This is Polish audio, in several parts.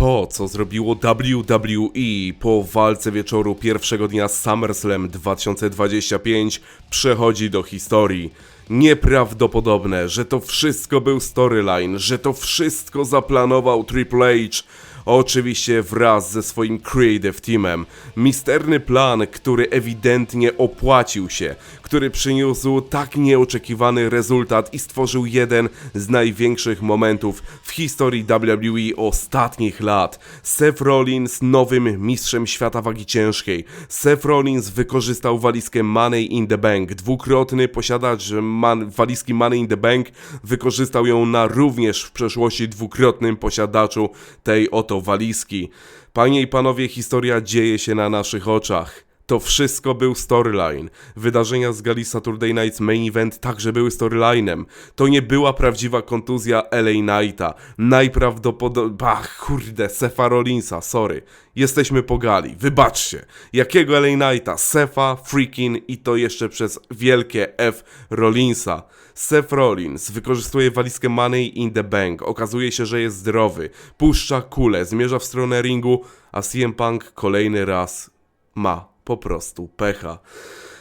To, co zrobiło WWE po walce wieczoru pierwszego dnia SummerSlam 2025 przechodzi do historii. Nieprawdopodobne, że to wszystko był storyline, że to wszystko zaplanował Triple H. Oczywiście wraz ze swoim creative teamem. Misterny plan, który ewidentnie opłacił się, który przyniósł tak nieoczekiwany rezultat i stworzył jeden z największych momentów w historii WWE ostatnich lat. Seth Rollins nowym mistrzem świata wagi ciężkiej. Seth Rollins wykorzystał walizkę Money in the Bank. Dwukrotny posiadacz man, walizki Money in the Bank wykorzystał ją na również w przeszłości dwukrotnym posiadaczu tej oto walizki. Panie i panowie, historia dzieje się na naszych oczach. To wszystko był storyline. Wydarzenia z gali Saturday Night's Main Event także były storylinem. To nie była prawdziwa kontuzja LA Knighta. Najprawdopodobniej... Bach, kurde, Sefa Rollinsa, sorry. Jesteśmy po gali, wybaczcie. Jakiego LA Knighta? Sefa, freaking i to jeszcze przez wielkie F Rollinsa. Seth Rollins wykorzystuje walizkę Money in the Bank. Okazuje się, że jest zdrowy. Puszcza kulę, zmierza w stronę ringu, a CM Punk kolejny raz ma po prostu pecha.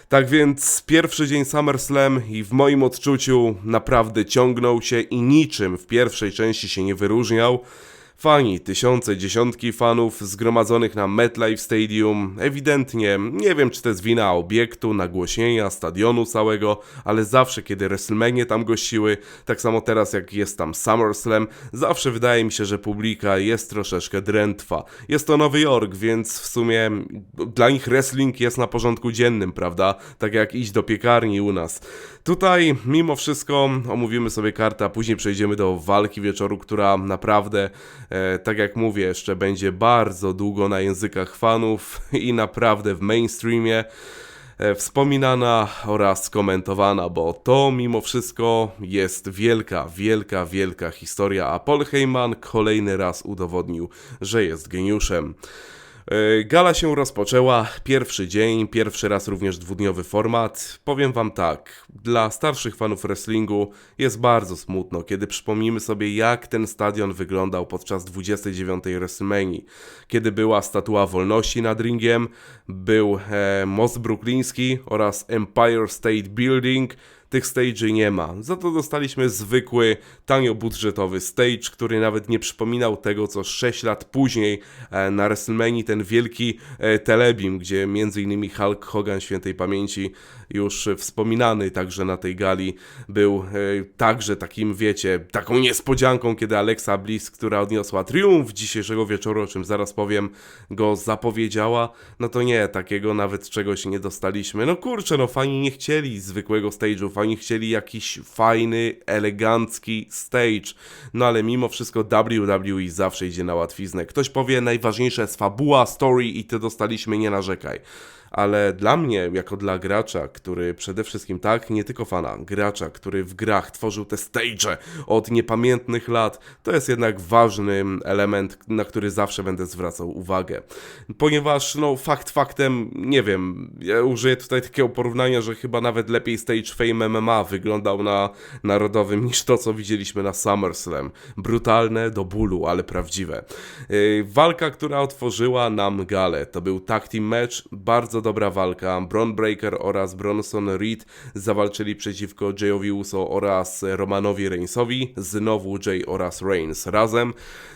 Tak więc pierwszy dzień SummerSlam i w moim odczuciu naprawdę ciągnął się i niczym w pierwszej części się nie wyróżniał. Fani, tysiące, dziesiątki fanów zgromadzonych na MetLife Stadium, ewidentnie, nie wiem czy to jest wina obiektu, nagłośnienia, stadionu całego, ale zawsze kiedy WrestleMania tam gościły, tak samo teraz jak jest tam SummerSlam, zawsze wydaje mi się, że publika jest troszeczkę drętwa. Jest to Nowy Jork, więc w sumie dla nich wrestling jest na porządku dziennym, prawda? Tak jak iść do piekarni u nas. Tutaj, mimo wszystko, omówimy sobie kartę, a później przejdziemy do walki wieczoru, która naprawdę, tak jak mówię, jeszcze będzie bardzo długo na językach fanów i naprawdę w mainstreamie e, wspominana oraz komentowana, bo to mimo wszystko jest wielka, wielka, wielka historia, a Paul Heyman kolejny raz udowodnił, że jest geniuszem. E, Gala się rozpoczęła, pierwszy dzień, pierwszy raz również dwudniowy format. Powiem wam tak, dla starszych fanów wrestlingu jest bardzo smutno, kiedy przypomnimy sobie jak ten stadion wyglądał podczas 29. WrestleMania. Kiedy była statua wolności nad ringiem, był e, most brukliński oraz Empire State Building, tych stage'y nie ma. Za to dostaliśmy zwykły, tanio budżetowy stage, który nawet nie przypominał tego, co 6 lat później e, na WrestleMania ten wielki e, telebim, gdzie m.in. Hulk Hogan świętej pamięci już wspominany także na tej gali był e, także takim, wiecie, taką niespodzianką, kiedy Alexa Bliss, która odniosła triumf dzisiejszego wieczoru, o czym zaraz powiem, go zapowiedziała, no to nie, takiego nawet czegoś nie dostaliśmy. No kurczę, no fani nie chcieli zwykłego stage'u, fani chcieli jakiś fajny, elegancki stage. No ale mimo wszystko WWE zawsze idzie na łatwiznę. Ktoś powie, najważniejsza jest fabuła, story i ty dostaliśmy, nie narzekaj ale dla mnie, jako dla gracza, który przede wszystkim tak, nie tylko fana, gracza, który w grach tworzył te stage od niepamiętnych lat, to jest jednak ważny element, na który zawsze będę zwracał uwagę. Ponieważ, no, fakt faktem, nie wiem, ja użyję tutaj takiego porównania, że chyba nawet lepiej stage Fame MMA wyglądał na narodowym niż to, co widzieliśmy na SummerSlam. Brutalne do bólu, ale prawdziwe. Yy, walka, która otworzyła nam galę, to był tag team match, bardzo bardzo dobra walka. Bron Breaker oraz Bronson Reed zawalczyli przeciwko Jayowi Uso oraz Romanowi Reignsowi. Znowu Jay oraz Reigns razem.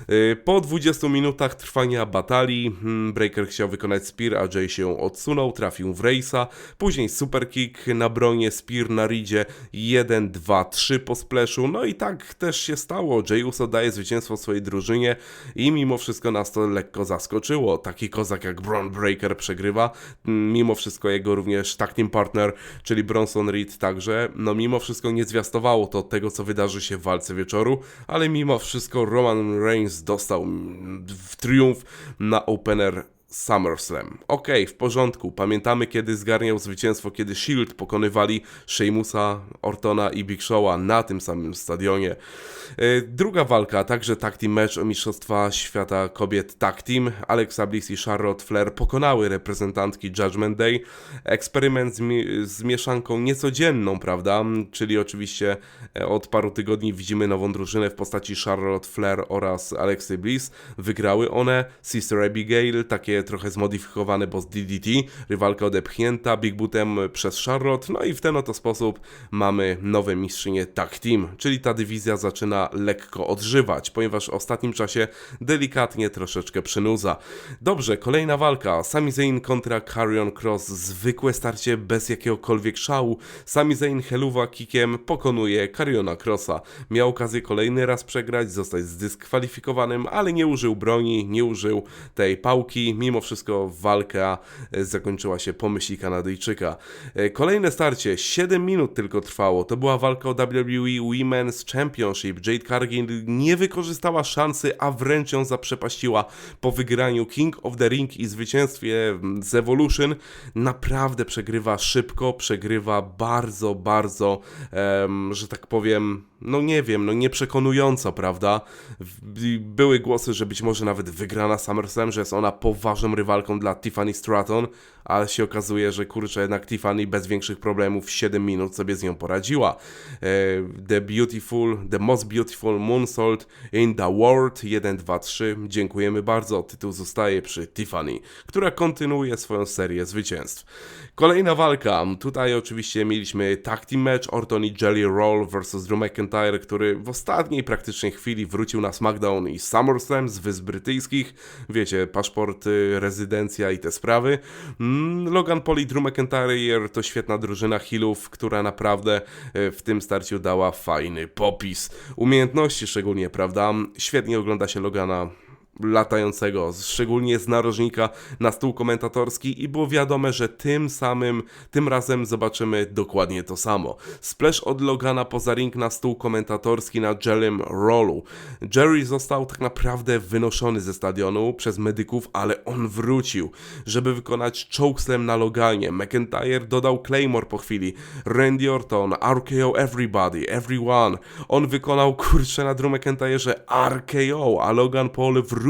Y, po 20 minutach trwania batalii hmm, Breaker chciał wykonać spear, a Jay się odsunął, trafił w Reisa. Później superkick na bronie, spear na Reedzie. 1, 2, 3 po splashu. No i tak też się stało. Jay Uso daje zwycięstwo swojej drużynie i mimo wszystko nas to lekko zaskoczyło. Taki kozak jak Bron Breaker przegrywa mimo wszystko jego również tag team partner, czyli Bronson Reed także, no mimo wszystko nie zwiastowało to tego, co wydarzy się w walce wieczoru, ale mimo wszystko Roman Reigns dostał w triumf na opener SummerSlam. Okej, w porządku. Pamiętamy, kiedy zgarniał zwycięstwo, kiedy Shield pokonywali Sheamusa, Ortona i Big Show'a na tym samym stadionie. E, Druga walka, także tag team match o Mistrzostwa Świata Kobiet tag team. Alexa Bliss i Charlotte Flair pokonały reprezentantki Judgment Day. Eksperyment z, mi- z mieszanką niecodzienną, prawda? Czyli oczywiście e, od paru tygodni widzimy nową drużynę w postaci Charlotte Flair oraz Alexy Bliss. Wygrały one. Sister Abigail, takie trochę zmodyfikowane, bo z DDT. Rywalka odepchnięta Big Bootem przez Charlotte. No i w ten oto sposób mamy nowe mistrzynie tag team. Czyli ta dywizja zaczyna lekko odżywać, ponieważ w ostatnim czasie delikatnie troszeczkę przynudza. Dobrze, kolejna walka. Sami Zayn kontra Carrion Cross. Zwykłe starcie bez jakiegokolwiek szału. Sami Zayn heluwa kickiem pokonuje Carriona Crossa. Miał okazję kolejny raz przegrać, zostać zdyskwalifikowanym, ale nie użył broni, nie użył tej pałki. Mimo wszystko walka e, zakończyła się po myśli Kanadyjczyka. E, Kolejne starcie, 7 minut tylko trwało. To była walka o WWE Women's Championship. Jade Cargill nie wykorzystała szansy, a wręcz ją zaprzepaściła po wygraniu King of the Ring i zwycięstwie z Evolution. Naprawdę przegrywa szybko, przegrywa bardzo, bardzo, em, że tak powiem, no nie wiem, no nieprzekonująco, prawda? Były głosy, że być może nawet wygra na SummerSlam, że jest ona poważną rywalką dla Tiffany Stratton, ale się okazuje, że kurczę, jednak Tiffany bez większych problemów w 7 minut sobie z nią poradziła. E, The Beautiful, The Most Beautiful Moonsault in the World 1, 2, 3. Dziękujemy bardzo. Tytuł zostaje przy Tiffany, która kontynuuje swoją serię zwycięstw. Kolejna walka. Tutaj oczywiście mieliśmy tag team match Orton i Jelly Roll vs Drew McIntyre, który w ostatniej praktycznie chwili wrócił na SmackDown i SummerSlam z Wysp Brytyjskich. Wiecie, paszporty, rezydencja i te sprawy. Mm, Logan Paul i Drew McIntyre to świetna drużyna healów, która naprawdę e, w tym starciu dała fajny popis. Umiejętności szczególnie, prawda? Świetnie ogląda się Logana latającego, szczególnie z narożnika na stół komentatorski i było wiadome, że tym samym, tym razem zobaczymy dokładnie to samo. Splash od Logana poza ring na stół komentatorski na Jerrym Rollu. Jerry został tak naprawdę wynoszony ze stadionu przez medyków, ale on wrócił, żeby wykonać chokeslam na Loganie. McIntyre dodał Claymore po chwili. Randy Orton, RKO everybody, everyone. On wykonał kurczę na Drew McIntyre'ze RKO, a Logan Paul wrócił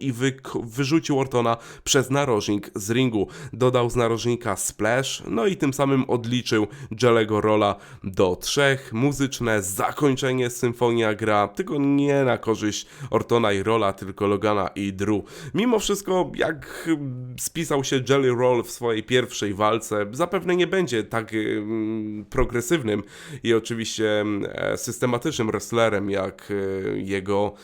i wyk- wyrzucił Ortona przez narożnik z ringu. Dodał z narożnika splash, no i tym samym odliczył Jelego Rolla do trzech. Muzyczne zakończenie symfonia gra, tylko nie na korzyść Ortona i Rolla, tylko Logana i Drew. Mimo wszystko, jak mm, spisał się Jelly Roll w swojej pierwszej walce, zapewne nie będzie tak mm, progresywnym i oczywiście e, systematycznym wrestlerem jak e, jego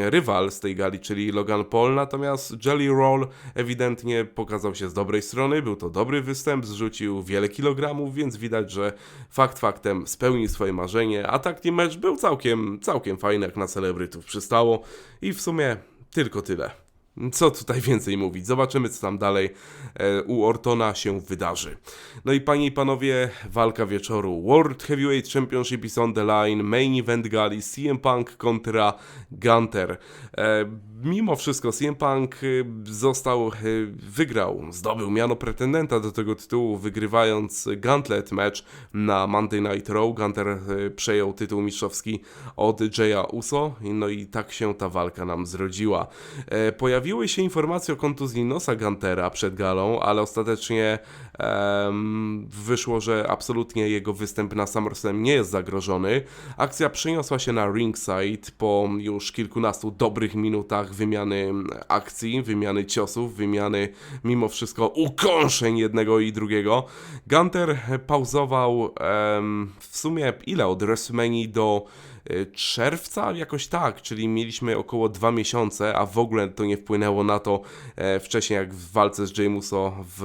rywal z tej gali, czyli Logan Paul. Natomiast Jelly Roll ewidentnie pokazał się z dobrej strony, był to dobry występ, zrzucił wiele kilogramów, więc widać, że fakt faktem spełnił swoje marzenie, a tak team match był całkiem, całkiem fajny, jak na celebrytów przystało i w sumie tylko tyle. Co tutaj więcej mówić? Zobaczymy, co tam dalej e, u Ortona się wydarzy. No i panie i panowie, walka wieczoru. World Heavyweight Championship is on the line. Main event gali CM Punk kontra Gunter. E, mimo wszystko CM Punk e, został, wygrał, zdobył miano pretendenta do tego tytułu, wygrywając Gauntlet match na Monday Night Raw. Gunter przejął tytuł mistrzowski od Jaya Uso. No i tak się ta walka nam zrodziła. E, Pojawiły się informacje o kontuzji nosa Guntera przed galą, ale ostatecznie em, wyszło, że absolutnie jego występ na SummerSlam nie jest zagrożony. Akcja przeniosła się na ringside po już kilkunastu dobrych minutach wymiany akcji, wymiany ciosów, wymiany mimo wszystko ukąszeń jednego i drugiego. Gunter pauzował em, w sumie ile od WrestleMania do czerwca, jakoś tak, czyli mieliśmy około dwa miesiące, a w ogóle to nie wpłynęło na to e, wcześniej, jak w walce z Jamuso w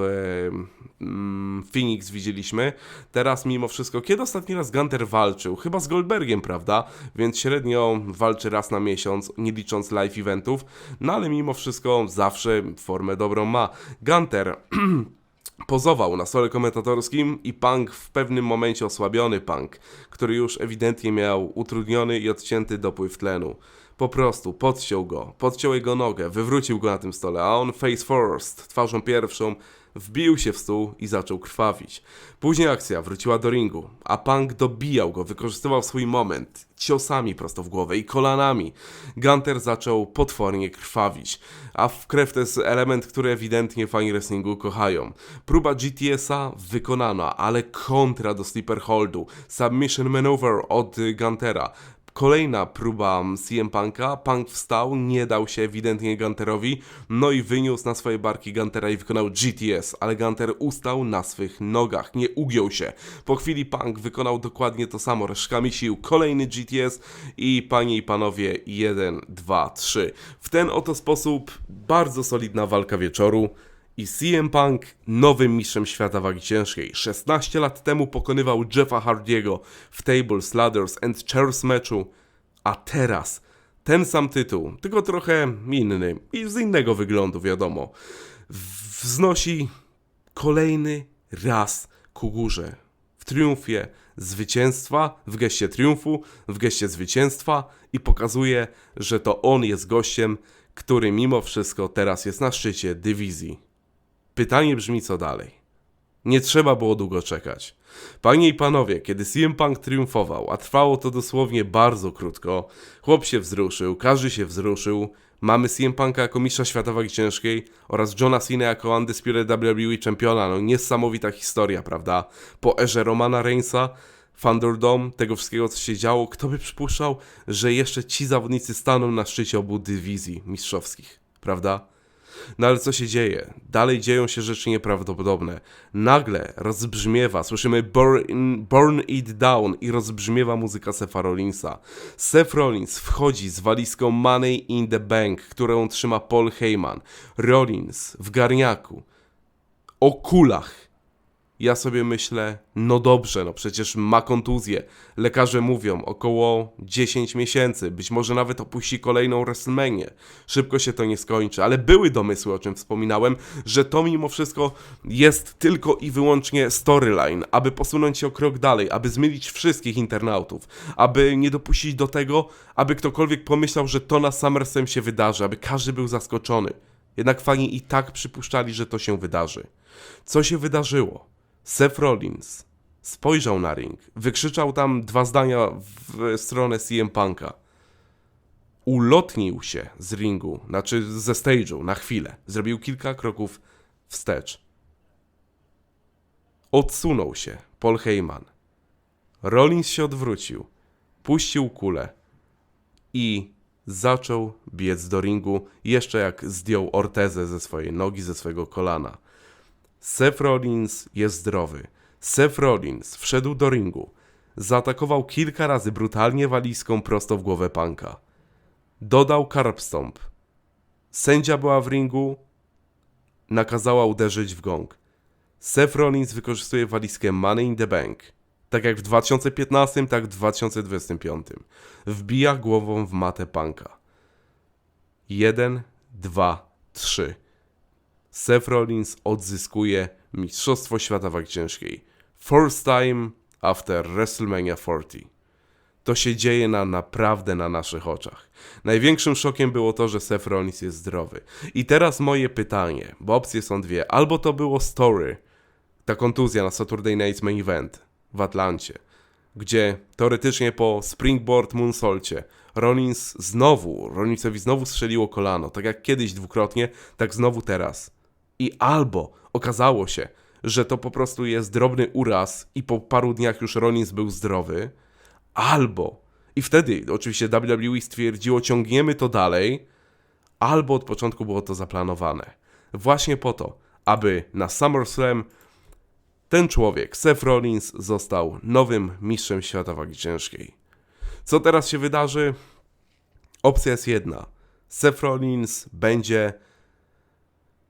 mm, Phoenix widzieliśmy. Teraz mimo wszystko, kiedy ostatni raz Gunter walczył? Chyba z Goldbergiem, prawda? Więc średnio walczy raz na miesiąc, nie licząc live eventów, no ale mimo wszystko zawsze formę dobrą ma. Gunter pozował na stole komentatorskim i Punk w pewnym momencie osłabiony Punk, który już ewidentnie miał utrudniony i odcięty dopływ tlenu. Po prostu podciął go, podciął jego nogę, wywrócił go na tym stole, a on face first, twarzą pierwszą, wbił się w stół i zaczął krwawić. Później akcja wróciła do ringu, a Punk dobijał go, wykorzystywał swój moment ciosami prosto w głowę i kolanami. Gunter zaczął potwornie krwawić, a w krew to jest element, który ewidentnie fani wrestlingu kochają. Próba GTS-a wykonana, ale kontra do sleeper holdu, submission maneuver od Guntera. Kolejna próba CM Punka. Punk wstał, nie dał się ewidentnie Gunterowi, no i wyniósł na swoje barki Guntera i wykonał GTS, ale Gunter ustał na swych nogach, nie ugiął się. Po chwili Punk wykonał dokładnie to samo, resztkami sił. Kolejny GTS i panie i panowie, 1, 2, 3. W ten oto sposób bardzo solidna walka wieczoru. I CM Punk nowym mistrzem świata wagi ciężkiej. 16 lat temu pokonywał Jeffa Hardiego w Tables, Ladders and Chairs meczu, a teraz ten sam tytuł, tylko trochę inny i z innego wyglądu, wiadomo, wznosi kolejny raz ku górze. W triumfie zwycięstwa, w geście triumfu, w geście zwycięstwa i pokazuje, że to on jest gościem, który mimo wszystko teraz jest na szczycie dywizji. Pytanie brzmi co dalej. Nie trzeba było długo czekać. Panie i panowie, kiedy CM Punk triumfował, a trwało to dosłownie bardzo krótko, chłop się wzruszył, każdy się wzruszył, mamy CM Punka jako mistrza świata wagi ciężkiej oraz Johna Cena jako Undisputed WWE czempiona, no niesamowita historia, prawda? Po erze Romana Reignsa, Thunderdome, tego wszystkiego co się działo, kto by przypuszczał, że jeszcze ci zawodnicy staną na szczycie obu dywizji mistrzowskich, prawda? No ale co się dzieje? Dalej dzieją się rzeczy nieprawdopodobne. Nagle rozbrzmiewa, słyszymy Burn, burn It Down i rozbrzmiewa muzyka Sefa Rollinsa. Seth Rollins wchodzi z walizką Money in the Bank, którą trzyma Paul Heyman. Rollins w garniaku, o kulach ja sobie myślę, no dobrze, no przecież ma kontuzję. Lekarze mówią około 10 miesięcy, być może nawet opuści kolejną WrestleManię. Szybko się to nie skończy, ale były domysły, o czym wspominałem, że to mimo wszystko jest tylko i wyłącznie storyline, aby posunąć się o krok dalej, aby zmylić wszystkich internautów, aby nie dopuścić do tego, aby ktokolwiek pomyślał, że to na SummerSlam się wydarzy, aby każdy był zaskoczony. Jednak fani i tak przypuszczali, że to się wydarzy. Co się wydarzyło? Seth Rollins spojrzał na ring, wykrzyczał tam dwa zdania w stronę CM Punka. Ulotnił się z ringu, znaczy ze stage'u na chwilę. Zrobił kilka kroków wstecz. Odsunął się Paul Heyman. Rollins się odwrócił, puścił kulę i zaczął biec do ringu, jeszcze jak zdjął ortezę ze swojej nogi, ze swojego kolana. Seth Rollins jest zdrowy. Seth Rollins wszedł do ringu. Zaatakował kilka razy brutalnie walizką prosto w głowę Panka. Dodał stomp. Sędzia była w ringu. Nakazała uderzyć w gong. Seth Rollins wykorzystuje walizkę Money in the Bank. Tak jak w 2015, tak w 2025. Wbija głową w matę Panka. Jeden, dwa, trzy. Seth Rollins odzyskuje Mistrzostwo Świata Wagi Ciężkiej. First time after WrestleMania 40. To się dzieje na naprawdę na naszych oczach. Największym szokiem było to, że Seth Rollins jest zdrowy. I teraz moje pytanie, bo opcje są dwie. Albo to było story, ta kontuzja na Saturday Night's Main Event w Atlancie, gdzie teoretycznie po springboard moonsaulcie Rollins znowu, Rollinsowi znowu strzeliło kolano, tak jak kiedyś dwukrotnie, tak znowu teraz. I albo okazało się, że to po prostu jest drobny uraz i po paru dniach już Rollins był zdrowy, albo, i wtedy oczywiście WWE stwierdziło, ciągniemy to dalej, albo od początku było to zaplanowane. Właśnie po to, aby na SummerSlam ten człowiek, Seth Rollins, został nowym mistrzem świata wagi ciężkiej. Co teraz się wydarzy? Opcja jest jedna. Seth Rollins będzie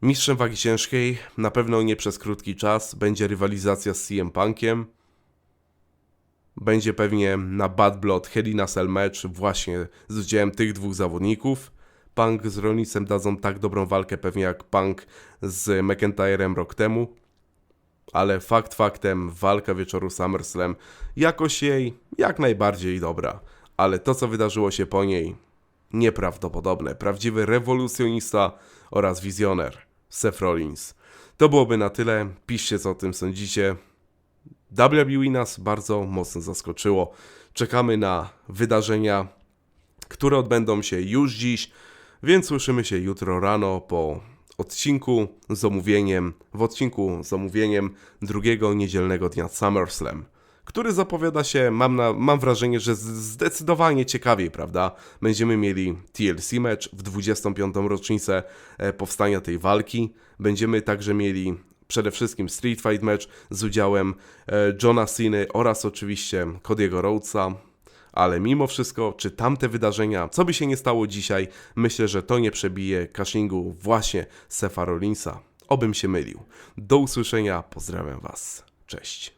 Mistrzem wagi ciężkiej na pewno nie przez krótki czas będzie rywalizacja z CM Punkiem. Będzie pewnie na Bad Blood Hell in a Cell match właśnie z udziałem tych dwóch zawodników. Punk z Rollinsem dadzą tak dobrą walkę pewnie jak Punk z McIntyrem rok temu. Ale fakt faktem, walka wieczoru SummerSlam jakoś jej jak najbardziej dobra. Ale to co wydarzyło się po niej nieprawdopodobne. Prawdziwy rewolucjonista oraz wizjoner Seth Rollins. To byłoby na tyle. Piszcie co o tym sądzicie. WWE nas bardzo mocno zaskoczyło. Czekamy na wydarzenia, które odbędą się już dziś, więc słyszymy się jutro rano po odcinku z omówieniem, w odcinku z omówieniem drugiego niedzielnego dnia SummerSlam, który zapowiada się, mam, na, mam wrażenie, że zdecydowanie ciekawiej, prawda? Będziemy mieli TLC match w 25. rocznicę e, powstania tej walki. Będziemy także mieli przede wszystkim Street Fight match z udziałem e, Johna Ceny oraz oczywiście Cody'ego Rhodesa. Ale mimo wszystko, czy tamte wydarzenia, co by się nie stało dzisiaj, myślę, że to nie przebije cashingu właśnie Sefa Rollinsa. Obym się mylił. Do usłyszenia, pozdrawiam Was. Cześć.